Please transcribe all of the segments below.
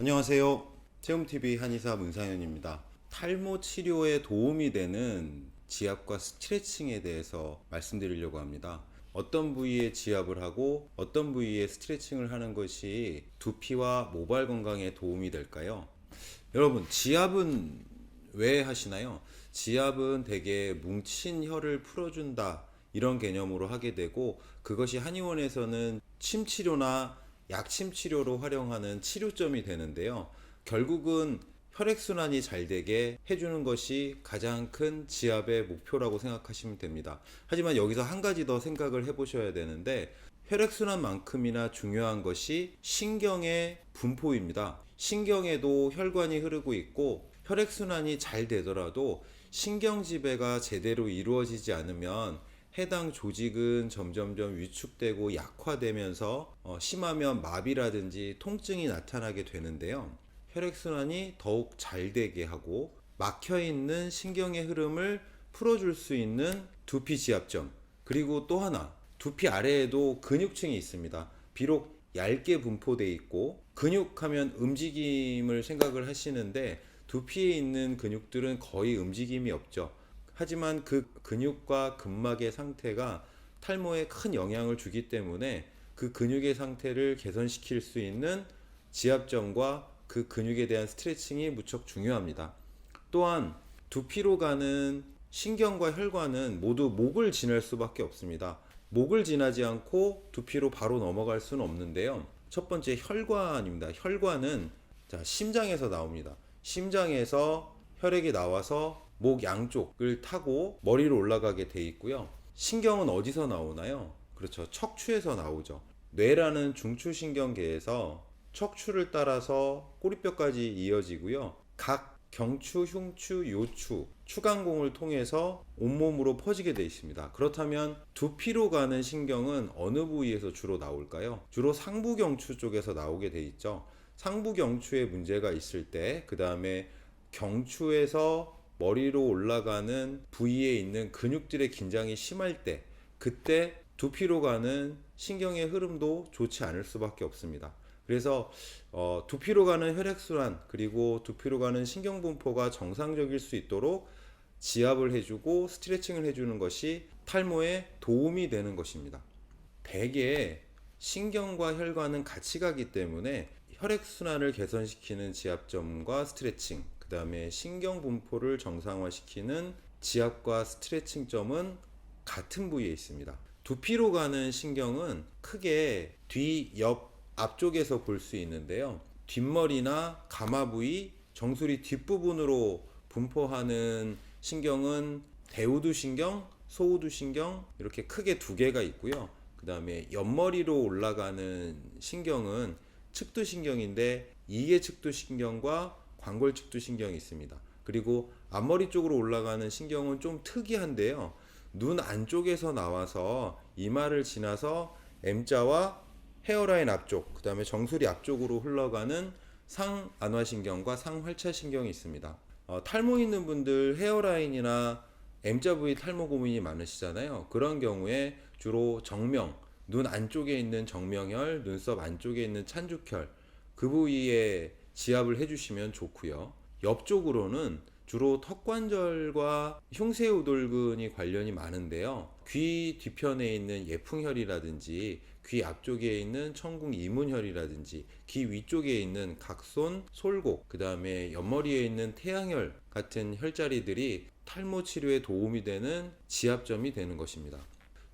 안녕하세요. 체험TV 한의사 문상현입니다. 탈모 치료에 도움이 되는 지압과 스트레칭에 대해서 말씀드리려고 합니다. 어떤 부위에 지압을 하고 어떤 부위에 스트레칭을 하는 것이 두피와 모발 건강에 도움이 될까요? 여러분, 지압은 왜 하시나요? 지압은 대개 뭉친 혀를 풀어준다 이런 개념으로 하게 되고 그것이 한의원에서는 침 치료나 약침 치료로 활용하는 치료점이 되는데요. 결국은 혈액순환이 잘 되게 해주는 것이 가장 큰 지압의 목표라고 생각하시면 됩니다. 하지만 여기서 한 가지 더 생각을 해보셔야 되는데 혈액순환만큼이나 중요한 것이 신경의 분포입니다. 신경에도 혈관이 흐르고 있고 혈액순환이 잘 되더라도 신경 지배가 제대로 이루어지지 않으면 해당 조직은 점점점 위축되고 약화되면서 어, 심하면 마비라든지 통증이 나타나게 되는데요. 혈액순환이 더욱 잘 되게 하고 막혀 있는 신경의 흐름을 풀어줄 수 있는 두피 지압점 그리고 또 하나 두피 아래에도 근육층이 있습니다. 비록 얇게 분포돼 있고 근육하면 움직임을 생각을 하시는데 두피에 있는 근육들은 거의 움직임이 없죠. 하지만 그 근육과 근막의 상태가 탈모에 큰 영향을 주기 때문에 그 근육의 상태를 개선시킬 수 있는 지압점과 그 근육에 대한 스트레칭이 무척 중요합니다. 또한 두피로 가는 신경과 혈관은 모두 목을 지날 수밖에 없습니다. 목을 지나지 않고 두피로 바로 넘어갈 수는 없는데요. 첫 번째 혈관입니다. 혈관은 자, 심장에서 나옵니다. 심장에서 혈액이 나와서 목 양쪽을 타고 머리로 올라가게 돼 있고요. 신경은 어디서 나오나요? 그렇죠. 척추에서 나오죠. 뇌라는 중추신경계에서 척추를 따라서 꼬리뼈까지 이어지고요. 각 경추, 흉추, 요추, 추간공을 통해서 온몸으로 퍼지게 되어 있습니다. 그렇다면 두피로 가는 신경은 어느 부위에서 주로 나올까요? 주로 상부경추 쪽에서 나오게 되어 있죠. 상부경추에 문제가 있을 때, 그 다음에 경추에서 머리로 올라가는 부위에 있는 근육들의 긴장이 심할 때, 그때 두피로 가는 신경의 흐름도 좋지 않을 수밖에 없습니다. 그래서 어, 두피로 가는 혈액순환 그리고 두피로 가는 신경 분포가 정상적일 수 있도록 지압을 해주고 스트레칭을 해주는 것이 탈모에 도움이 되는 것입니다. 대개 신경과 혈관은 같이 가기 때문에 혈액순환을 개선시키는 지압점과 스트레칭, 그 다음에 신경 분포를 정상화시키는 지압과 스트레칭점은 같은 부위에 있습니다. 두피로 가는 신경은 크게 뒤, 옆, 앞쪽에서 볼 수 있는데요. 뒷머리나 가마 부위, 정수리 뒷부분으로 분포하는 신경은 대우두 신경, 소우두 신경 이렇게 크게 두 개가 있고요. 그 다음에 옆머리로 올라가는 신경은 측두 신경인데 이계 측두 신경과 광골 측두 신경이 있습니다. 그리고 앞머리 쪽으로 올라가는 신경은 좀 특이한데요. 눈 안쪽에서 나와서 이마를 지나서 M자와 헤어라인 앞쪽, 그 다음에 정수리 앞쪽으로 흘러가는 상안화신경과 상활차신경이 있습니다. 어, 탈모 있는 분들 헤어라인이나 M자 부위 탈모 고민이 많으시잖아요. 그런 경우에 주로 정명, 눈 안쪽에 있는 정명혈, 눈썹 안쪽에 있는 찬죽혈, 그 부위에 지압을 해주시면 좋고요. 옆쪽으로는 주로 턱관절과 흉쇄우돌근이 관련이 많은데요. 귀 뒤편에 있는 예풍혈이라든지 귀 앞쪽에 있는 청궁 이문혈이라든지 귀 위쪽에 있는 각손, 솔곡, 그 다음에 옆머리에 있는 태양혈 같은 혈자리들이 탈모 치료에 도움이 되는 지압점이 되는 것입니다.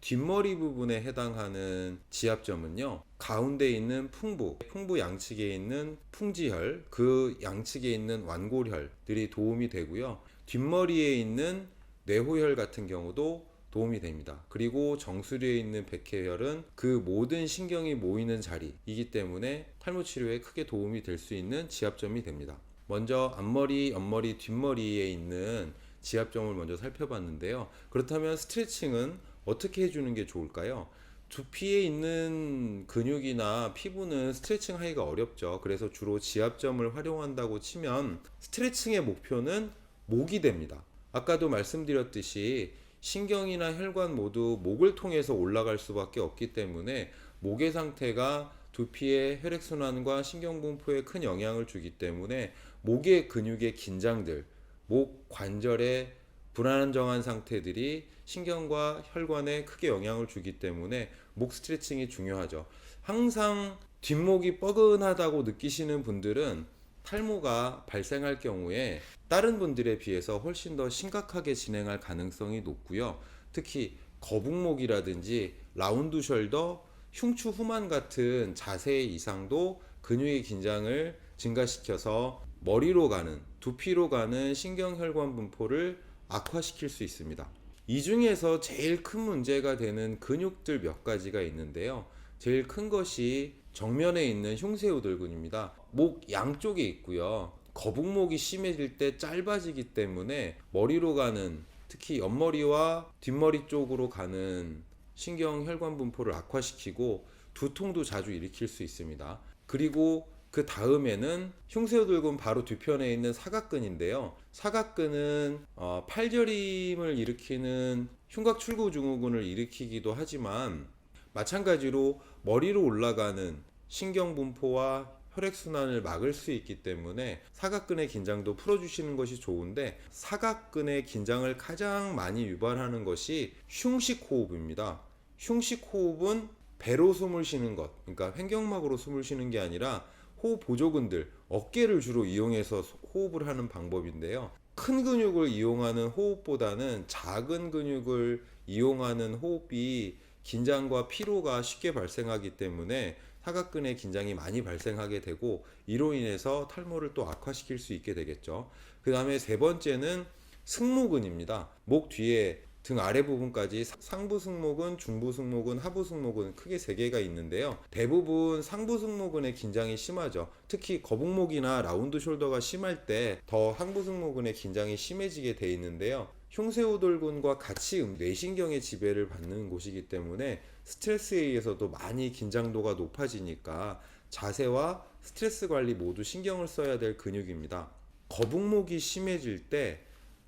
뒷머리 부분에 해당하는 지압점은요, 가운데 있는 풍부, 풍부 양측에 있는 풍지혈, 그 양측에 있는 완골혈들이 도움이 되고요. 뒷머리에 있는 뇌호혈 같은 경우도 도움이 됩니다. 그리고 정수리에 있는 백회혈은 그 모든 신경이 모이는 자리이기 때문에 탈모 치료에 크게 도움이 될 수 있는 지압점이 됩니다. 먼저 앞머리, 옆머리, 뒷머리에 있는 지압점을 먼저 살펴봤는데요. 그렇다면 스트레칭은 어떻게 해주는 게 좋을까요? 두피에 있는 근육이나 피부는 스트레칭 하기가 어렵죠. 그래서 주로 지압점을 활용한다고 치면 스트레칭의 목표는 목이 됩니다. 아까도 말씀드렸듯이 신경이나 혈관 모두 목을 통해서 올라갈 수밖에 없기 때문에 목의 상태가 두피의 혈액순환과 신경분포에 큰 영향을 주기 때문에 목의 근육의 긴장들, 목 관절의 불안정한 상태들이 신경과 혈관에 크게 영향을 주기 때문에 목 스트레칭이 중요하죠. 항상 뒷목이 뻐근하다고 느끼시는 분들은 탈모가 발생할 경우에 다른 분들에 비해서 훨씬 더 심각하게 진행할 가능성이 높고요. 특히 거북목이라든지 라운드 숄더, 흉추 후만 같은 자세의 이상도 근육의 긴장을 증가시켜서 머리로 가는 두피로 가는 신경혈관 분포를 악화시킬 수 있습니다. 이 중에서 제일 큰 문제가 되는 근육들 몇 가지가 있는데요. 제일 큰 것이 정면에 있는 흉쇄우들근입니다. 목 양쪽에 있고요. 거북목이 심해질 때 짧아지기 때문에 머리로 가는 특히 옆머리와 뒷머리 쪽으로 가는 신경 혈관 분포를 악화시키고 두통도 자주 일으킬 수 있습니다. 그리고 그 다음에는 흉쇄우들근 바로 뒤편에 있는 사각근인데요. 사각근은 어, 팔저림을 일으키는 흉곽 출구 증후군을 일으키기도 하지만 마찬가지로 머리로 올라가는 신경 분포와 혈액 순환을 막을 수 있기 때문에 사각근의 긴장도 풀어주시는 것이 좋은데 사각근의 긴장을 가장 많이 유발하는 것이 흉식 호흡입니다. 흉식 호흡은 배로 숨을 쉬는 것, 그러니까 횡격막으로 숨을 쉬는 게 아니라 호흡 보조근들, 어깨를 주로 이용해서 호흡을 하는 방법인데요. 큰 근육을 이용하는 호흡보다는 작은 근육을 이용하는 호흡이 긴장과 피로가 쉽게 발생하기 때문에 사각근의 긴장이 많이 발생하게 되고 이로 인해서 탈모를 또 악화시킬 수 있게 되겠죠. 그 다음에 세 번째는 승모근입니다. 목 뒤에 등 아래 부분까지 상부 승모근, 중부 승모근, 하부 승모근 크게 세 개가 있는데요. 대부분 상부 승모근의 긴장이 심하죠. 특히 거북목이나 라운드 숄더가 심할 때 더 상부 승모근의 긴장이 심해지게 돼 있는데요. 흉쇄우돌근과 같이 음, 뇌신경의 지배를 받는 곳이기 때문에 스트레스에 의해서도 많이 긴장도가 높아지니까 자세와 스트레스 관리 모두 신경을 써야 될 근육입니다. 거북목이 심해질 때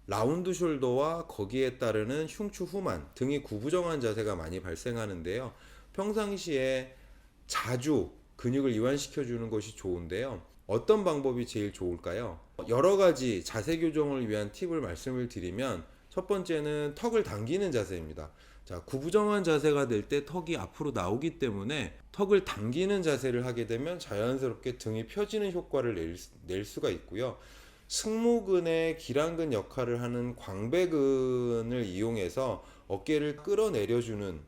라운드 숄더와 거기에 따르는 흉추 후만 등이 구부정한 자세가 많이 발생하는데요. 평상시에 자주 근육을 이완시켜 주는 것이 좋은데요. 어떤 방법이 제일 좋을까요? 여러 가지 자세 교정을 위한 팁을 말씀을 드리면 첫 번째는 턱을 당기는 자세입니다. 자, 구부정한 자세가 될 때 턱이 앞으로 나오기 때문에 턱을 당기는 자세를 하게 되면 자연스럽게 등이 펴지는 효과를 낼, 낼 수가 있고요. 승모근의 기란근 역할을 하는 광배근을 이용해서 어깨를 끌어내려주는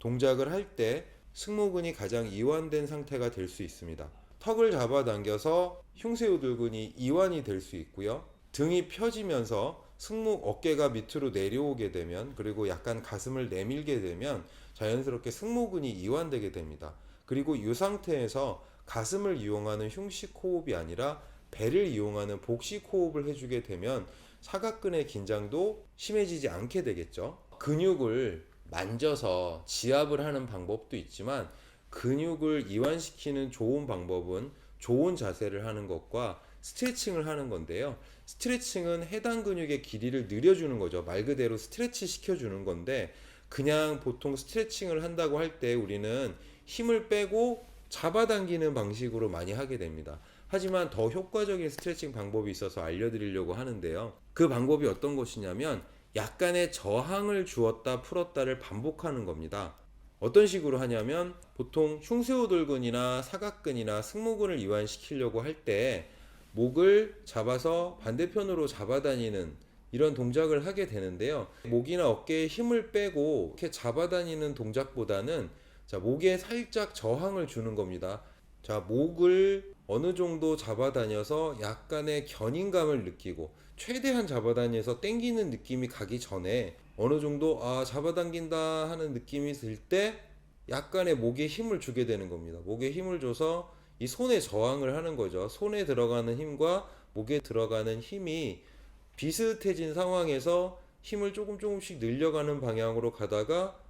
동작을 할 때 승모근이 가장 이완된 상태가 될 수 있습니다. 턱을 잡아당겨서 흉쇄우들근이 이완이 될 수 있고요. 등이 펴지면서 승모 어깨가 밑으로 내려오게 되면 그리고 약간 가슴을 내밀게 되면 자연스럽게 승모근이 이완되게 됩니다. 그리고 이 상태에서 가슴을 이용하는 흉식 호흡이 아니라 배를 이용하는 복식 호흡을 해주게 되면 사각근의 긴장도 심해지지 않게 되겠죠. 근육을 만져서 지압을 하는 방법도 있지만 근육을 이완시키는 좋은 방법은 좋은 자세를 하는 것과 스트레칭을 하는 건데요. 스트레칭은 해당 근육의 길이를 늘려주는 거죠. 말 그대로 스트레치 시켜주는 건데 그냥 보통 스트레칭을 한다고 할 때 우리는 힘을 빼고 잡아당기는 방식으로 많이 하게 됩니다. 하지만 더 효과적인 스트레칭 방법이 있어서 알려드리려고 하는데요. 그 방법이 어떤 것이냐면 약간의 저항을 주었다 풀었다를 반복하는 겁니다. 어떤 식으로 하냐면 보통 흉쇄우돌근이나 사각근이나 승모근을 이완시키려고 할 때 목을 잡아서 반대편으로 잡아다니는 이런 동작을 하게 되는데요. 목이나 어깨에 힘을 빼고 이렇게 잡아다니는 동작보다는 자, 목에 살짝 저항을 주는 겁니다. 자, 목을 어느 정도 잡아다녀서 약간의 견인감을 느끼고 최대한 잡아다녀서 땡기는 느낌이 가기 전에 어느 정도 아 잡아당긴다 하는 느낌이 들 때 약간의 목에 힘을 주게 되는 겁니다. 목에 힘을 줘서 이 손에 저항을 하는 거죠. 손에 들어가는 힘과 목에 들어가는 힘이 비슷해진 상황에서 힘을 조금 조금씩 늘려가는 방향으로 가다가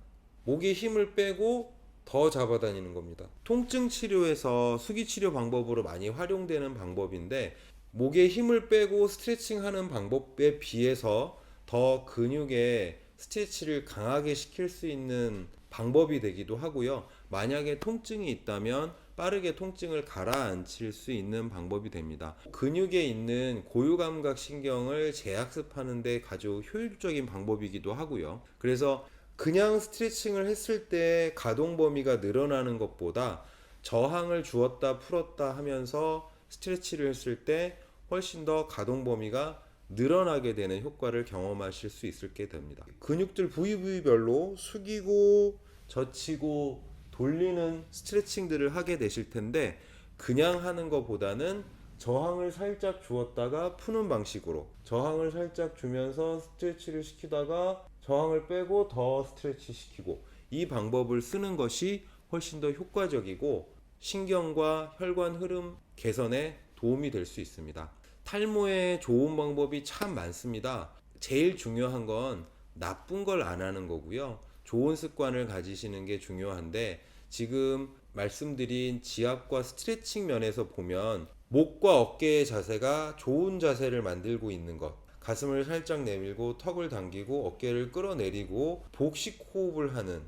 목에 힘을 빼고 더 잡아다니는 겁니다. 통증 치료에서 수기 치료 방법으로 많이 활용되는 방법인데 목에 힘을 빼고 스트레칭 하는 방법에 비해서 더 근육의 스트레치를 강하게 시킬 수 있는 방법이 되기도 하고요. 만약에 통증이 있다면 빠르게 통증을 가라앉힐 수 있는 방법이 됩니다. 근육에 있는 고유감각 신경을 재학습하는 데 아주 효율적인 방법이기도 하고요. 그래서 그냥 스트레칭을 했을 때 가동 범위가 늘어나는 것보다 저항을 주었다 풀었다 하면서 스트레치를 했을 때 훨씬 더 가동 범위가 늘어나게 되는 효과를 경험하실 수 있게 됩니다. 근육들 부위 부위별로 숙이고 젖히고 돌리는 스트레칭들을 하게 되실 텐데 그냥 하는 것보다는 저항을 살짝 주었다가 푸는 방식으로 저항을 살짝 주면서 스트레치를 시키다가 저항을 빼고 더 스트레치 시키고 이 방법을 쓰는 것이 훨씬 더 효과적이고 신경과 혈관 흐름 개선에 도움이 될 수 있습니다. 탈모에 좋은 방법이 참 많습니다. 제일 중요한 건 나쁜 걸 안 하는 거고요. 좋은 습관을 가지시는 게 중요한데 지금 말씀드린 지압과 스트레칭 면에서 보면 목과 어깨의 자세가 좋은 자세를 만들고 있는 것. 가슴을 살짝 내밀고 턱을 당기고 어깨를 끌어내리고 복식 호흡을 하는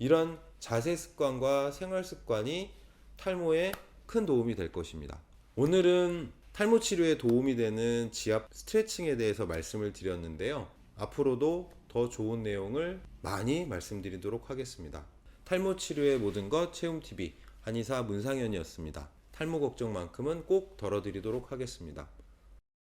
이런 자세 습관과 생활 습관이 탈모에 큰 도움이 될 것입니다. 오늘은 탈모 치료에 도움이 되는 지압 스트레칭에 대해서 말씀을 드렸는데요. 앞으로도 더 좋은 내용을 많이 말씀드리도록 하겠습니다. 탈모 치료의 모든 것 체험 TV 한의사 문상현이었습니다. 탈모 걱정만큼은 꼭 덜어드리도록 하겠습니다.